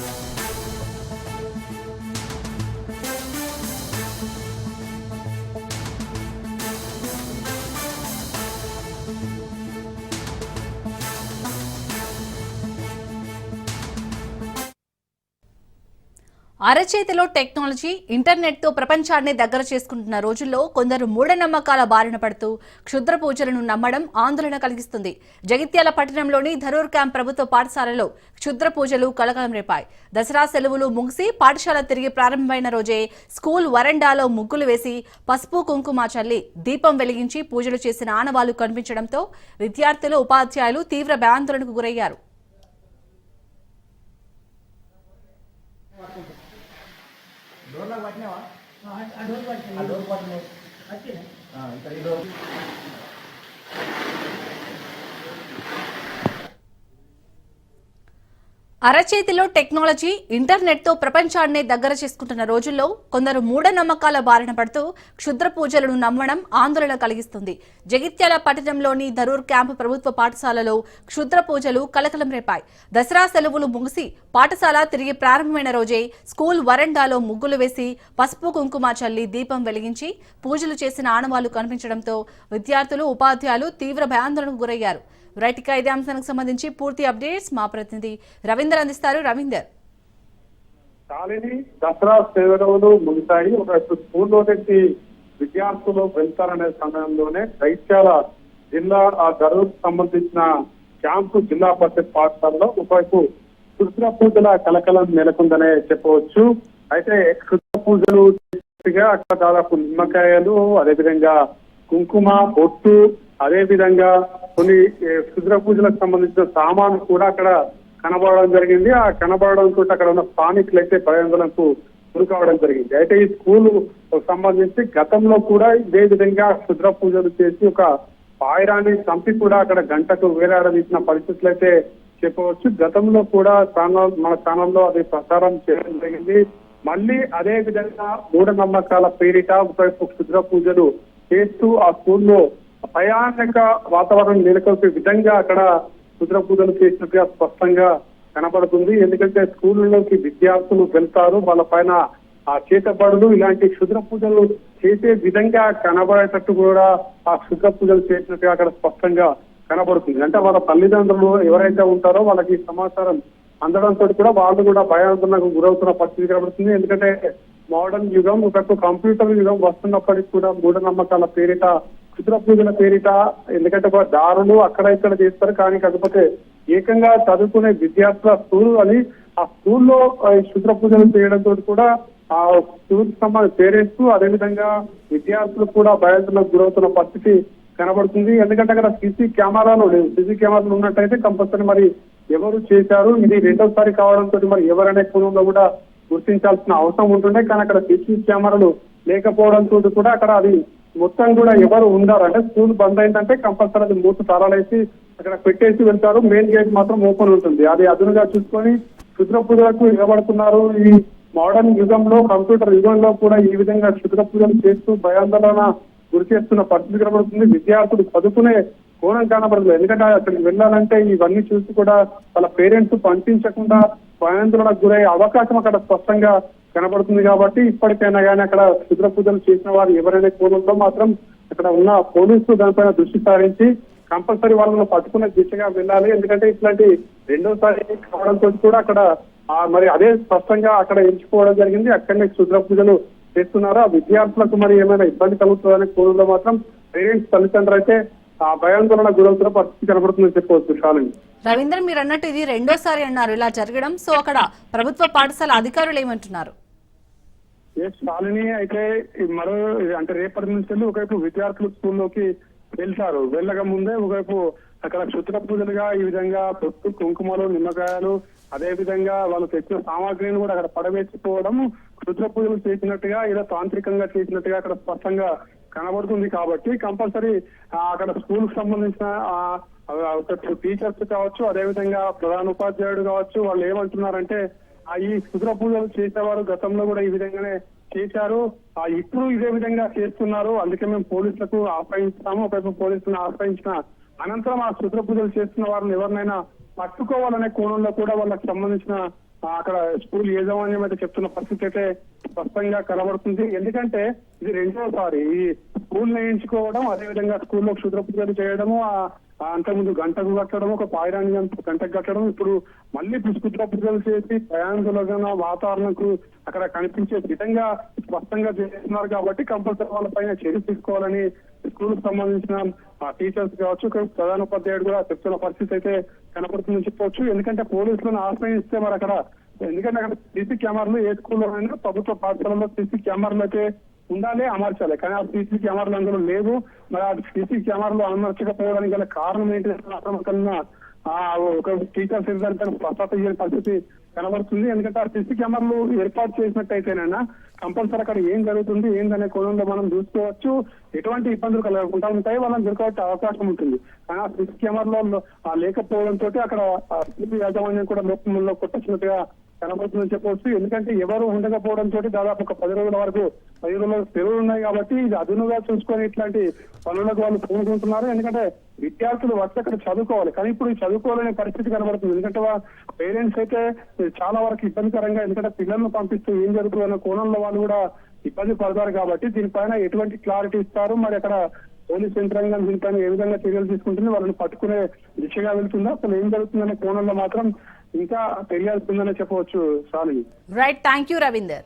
Yeah. అరచేతిలో technology ఇంటర్నెట్తో ప్రపంచాన్ని దగ్గర చేసుకుంటున్న రోజుల్లో కొందరు మూఢనమ్మకాల బారిన పడుతూ క్షుద్ర పూజలను నమ్మడం ఆందోళన కలిగిస్తుంది. జగిత్యాల పట్టణంలోని ధరూర్ క్యాంప్ ప్రభుత్వ పాఠశాలలో క్షుద్ర పూజలు కలకలం రేపాయి. దసరా సెలవులు ముగిసి పాఠశాల తిరిగి ప్రారంభమైన రోజే స్కూల్ వరండాలో ముగ్గులు వేసి పసుపు కుంకుమ చల్లి దీపం వెలిగించి పూజలు చేసిన ఆనవాళ్ళు కనిపించడంతో విద్యార్థులు ఉపాధ్యాయులు తీవ్ర భయాందోళనకు గురయ్యారు. డోర్లకు పట్టినావా ఆ డోర్ పడుతుంది డోర్ పట్టినావు ఇక్కడ ఈ డోర్ అరచేతిలో టెక్నాలజీ ఇంటర్నెట్తో ప్రపంచాన్నే దగ్గర చేసుకుంటున్న రోజుల్లో కొందరు మూఢనమ్మకాల బారిన పడుతూ క్షుద్ర పూజలను నమ్మడం ఆందోళన కలిగిస్తుంది. జగిత్యాల పట్టణంలోని ధరూర్ క్యాంపు ప్రభుత్వ పాఠశాలలో క్షుద్ర పూజలు కలకలం రేపాయి. దసరా సెలవులు ముగిసి పాఠశాల తిరిగి ప్రారంభమైన రోజే స్కూల్ వరండాలో ముగ్గులు వేసి పసుపు కుంకుమ చల్లి దీపం వెలిగించి పూజలు చేసిన ఆనవాళ్ళు కనిపించడంతో విద్యార్థులు ఉపాధ్యాయులు తీవ్ర భయాందోళనకు గురయ్యారు. రైట్ ఇక ఇదే అంశానికి సంబంధించి పూర్తి అప్డేట్స్ మా ప్రతినిధి రవీందర్ అందిస్తారు. రవీందర్. శాలిని దసరా సెలవులు ముగిశాయి. ఒక స్కూల్లో నుంచి విద్యార్థులు వెళ్తారనే సమయంలోనే దైత్యాల జిల్లా ఆ ధరకు సంబంధించిన క్యాంపు జిల్లా పరిషత్ పాఠశాలలో ఒకవైపు కృష్ణ పూజల కలకలం నెలకొందనే చెప్పవచ్చు. అయితే కృష్ణ పూజలు అక్కడ దాదాపు నిమ్మకాయలు అదేవిధంగా కుంకుమ బొట్టు అదేవిధంగా కొన్ని శుద్ర క్షుద్ర పూజలకు సంబంధించిన సామాను కూడా అక్కడ కనబడడం జరిగింది. ఆ కనబడడం అక్కడ ఉన్న స్థానికులు అయితే భయాందోళనకు గురికావడం జరిగింది. అయితే ఈ స్కూల్ సంబంధించి గతంలో కూడా ఇదే విధంగా క్షుద్ర పూజలు చేసి ఒక పాయరాన్ని చంపి కూడా అక్కడ గంటకు వేలాడదీసిన పరిస్థితులు అయితే చెప్పవచ్చు. గతంలో కూడా ఛానల్ మన ఛానల్లో అది ప్రచారం చేయడం జరిగింది. మళ్ళీ అదే విధంగా మూఢనమ్మకాల పేరిట ఒకవైపు క్షుద్ర పూజలు చేస్తూ ఆ స్కూల్లో భయానక వాతావరణం నెలకొల్పే విధంగా అక్కడ రుద్ర పూజలు చేసినట్టుగా స్పష్టంగా కనబడుతుంది. ఎందుకంటే స్కూళ్ళలోకి విద్యార్థులు వెళ్తారు. వాళ్ళ పైన ఆ చేతబడులు ఇలాంటి క్షుద్ర పూజలు చేసే విధంగా కనబడేటట్టు కూడా ఆ క్షుద్ర పూజలు చేసినట్టుగా అక్కడ స్పష్టంగా కనబడుతుంది. అంటే వాళ్ళ తల్లిదండ్రులు ఎవరైతే ఉంటారో వాళ్ళకి సమాచారం అందడంతో కూడా వాళ్ళు కూడా భయాందోళనకు గురవుతున్న పరిస్థితి కనబడుతుంది. ఎందుకంటే మోడర్న్ యుగం ఒక కంప్యూటర్ యుగం వస్తున్నప్పటికీ కూడా మూఢనమ్మకాల పేరిట చిత్ర పూజల పేరిట ఎందుకంటే దారులు అక్కడ ఇక్కడ చేస్తారు కానీ కాకపోతే ఏకంగా చదువుకునే విద్యార్థుల స్కూల్ అని ఆ స్కూల్లో శుద్ర పూజలు చేయడంతో కూడా ఆ స్కూల్ సంబంధించిన పేరెంట్స్ అదేవిధంగా విద్యార్థులు కూడా భయాందోళనకు గురవుతున్న పరిస్థితి కనబడుతుంది. ఎందుకంటే అక్కడ సీసీ కెమెరాలు లేవు. సీసీ కెమెరాలు ఉన్నట్టయితే కంపల్సరీ మరి ఎవరు చేశారు? ఇది రెండోసారి కావడంతో మరి ఎవరనే కోణంలో కూడా గుర్తించాల్సిన అవసరం ఉంటుండే. కానీ అక్కడ సీసీ కెమెరాలు లేకపోవడంతో కూడా అక్కడ అది మొత్తం కూడా ఎవరు ఉండారు. అంటే స్కూల్ బంద్ అయిందంటే కంపల్సరీ అది మూడు తరాలేసి అక్కడ పెట్టేసి వెళ్తారు. మెయిన్ గేట్ మాత్రం ఓపెన్ ఉంటుంది. అది అదునుగా చూసుకొని క్షుద్ర పూజలకు నిలబడుతున్నారు. ఈ మోడర్న్ యుగంలో కంప్యూటర్ యుగంలో కూడా ఈ విధంగా క్షుద్ర పూజలు చేస్తూ భయాందోళన గురి చేస్తున్న పరిస్థితి కనబడుతుంది. విద్యార్థులు చదువుకునే కోణం కానబడదు ఎందుకంటే అక్కడికి వెళ్ళాలంటే ఇవన్నీ చూసి కూడా వాళ్ళ పేరెంట్స్ పంపించకుండా భయాందోళనకు గురయ్యే అవకాశం అక్కడ స్పష్టంగా కనబడుతుంది కాబట్టి ఇప్పటికైనా కానీ అక్కడ క్షుద్ర పూజలు చేసిన వారు ఎవరైనా కోణంలో మాత్రం అక్కడ ఉన్న పోలీసులు దానిపైన దృష్టి సారించి కంపల్సరీ వాళ్ళను పట్టుకునే దిశగా వెళ్ళాలి. ఎందుకంటే ఇట్లాంటి రెండోసారి కావడంతో కూడా అక్కడ మరి అదే స్పష్టంగా అక్కడ ఎంచుకోవడం జరిగింది. అక్కడనే క్షుద్ర పూజలు చేస్తున్నారు. ఆ విద్యార్థులకు మరి ఏమైనా ఇబ్బంది కలుగుతుందనే కోణంలో మాత్రం పేరెంట్స్ తల్లిదండ్రులు అయితే ఆ భయాందోళన గురవుతున్న పరిస్థితి కనబడుతుందని చెప్పవచ్చు శాలిని రవీందర్ మీరు అన్నట్టు ఇది రెండోసారి అన్నారు. ఇలా జరగడం. సో అక్కడ ప్రభుత్వ పాఠశాల అధికారులు ఏమంటున్నారు? శాలిని అయితే మరో అంటే రేపటి నుంచి వెళ్ళి ఒకవైపు విద్యార్థులు స్కూల్లోకి వెళ్తారు. వెళ్ళక ముందే ఒకవైపు అక్కడ క్షుద్ర పూజలుగా ఈ విధంగా పొత్తు కుంకుమలు నిమ్మకాయలు అదే విధంగా వాళ్ళు తెచ్చిన సామాగ్రిని కూడా అక్కడ పడవేసిపోవడం క్షుద్ర పూజలు చేసినట్టుగా ఇలా తాంత్రికంగా చేసినట్టుగా అక్కడ స్పష్టంగా కనబడుతుంది కాబట్టి కంపల్సరీ అక్కడ స్కూల్కు సంబంధించిన టీచర్స్ కావచ్చు అదే విధంగా ప్రధాన ఉపాధ్యాయుడు కావచ్చు వాళ్ళు ఏమంటున్నారంటే ఈ క్షుద్ర పూజలు చేసేవారు గతంలో కూడా ఈ విధంగానే చేశారు. ఆ ఇప్పుడు ఇదే విధంగా చేస్తున్నారు. అందుకే మేము పోలీసులకు ఆశ్రయిస్తాము ఒకవైపు పోలీసులను ఆశ్రయించిన అనంతరం ఆ క్షుద్ర పూజలు చేస్తున్న వారిని ఎవరినైనా పట్టుకోవాలనే కోణంలో కూడా వాళ్ళకి సంబంధించిన అక్కడ స్కూల్ యాజమాన్యం అయితే చెప్తున్న పరిస్థితి అయితే స్పష్టంగా కనబడుతుంది. ఎందుకంటే ఇది రెండోసారి ఈ స్కూల్ నేయించుకోవడం అదేవిధంగా స్కూల్లో క్షుద్ర పూజలు చేయడము ఆ అంతకుముందు గంటకు కట్టడం ఒక పాయిరాన్ని గంటకు కట్టడం ఇప్పుడు మళ్ళీ క్షుద్ర పూజలు చేసి ప్రయాణికులుగా వాతావరణకు అక్కడ కనిపించే విధంగా స్పష్టంగా చేస్తున్నారు కాబట్టి కంపల్సరీ వాళ్ళ పైన చర్య తీసుకోవాలని స్కూల్ సంబంధించిన టీచర్స్ కావచ్చు ప్రధాన ప్రధానోపాధ్యాయుడు కూడా చెప్తున్న పరిస్థితి అయితే కనపడుతుందని చెప్పవచ్చు ఎందుకంటే పోలీసులను ఆశ్రయిస్తే మరి అక్కడ ఎందుకంటే అక్కడ సీసీ కెమెరాలు ఏ స్కూల్లో అయినా ప్రభుత్వ పాఠశాలలో సీసీ కెమెరాలు అయితే ఉండాలి అమర్చాలి. కానీ ఆ సీసీ కెమెరాలు అందులో లేవు. మరి ఆ సీసీ కెమెరాలు అమర్చకపోవడానికి గల కారణం ఏంటి ఆ ఒక టీచర్స్ ఏంటంటే స్పష్టత ఇయ్యని పరిస్థితి కనబడుతుంది. ఎందుకంటే ఆ సీసీ కెమెరాలు ఏర్పాటు చేసినట్టయితేనైనా కంపల్సరీ అక్కడ ఏం జరుగుతుంది ఏందనే కోణంలో మనం చూసుకోవచ్చు. ఎటువంటి ఇబ్బందులు కలగకుండా ఉంటాయి వాళ్ళని దొరకబట్టే అవకాశం ఉంటుంది. కానీ ఆ సీసీ కెమెరాలో ఆ లేకపోవడంతో అక్కడ యాజమాన్యం కూడా లోపంలో కొట్టచ్చినట్టుగా కనబడుతుందని చెప్పవచ్చు. ఎందుకంటే ఎవరు ఉండకపోవడం తోటి దాదాపు ఒక పది రోజుల వరకు పది రోజుల సెలవులు ఉన్నాయి కాబట్టి ఇది అదునుగా చూసుకొని ఇట్లాంటి పనులకు వాళ్ళు పూనుకుంటున్నారు ఎందుకంటే విద్యార్థులు వస్తే అక్కడ చదువుకోవాలి. కానీ ఇప్పుడు ఈ చదువుకోవాలనే పరిస్థితి కనబడుతుంది. ఎందుకంటే పేరెంట్స్ అయితే చాలా వరకు ఇబ్బందికరంగా ఎందుకంటే పిల్లలను పంపిస్తూ ఏం జరుగుతుంది కోణంలో వాళ్ళు కూడా ఇబ్బంది పడతారు కాబట్టి దీనిపైన ఎటువంటి క్లారిటీ ఇస్తారు. మరి అక్కడ పోలీస్ యంత్రాంగం దీనిపైన ఏ విధంగా చర్యలు తీసుకుంటుంది వాళ్ళని పట్టుకునే దిశగా వెళ్తుందా? అసలు ఏం జరుగుతుందనే కోణంలో మాత్రం ఇంకా తెలియాల్సిందనే చెప్పవచ్చు సాలి. Right thank you Ravinder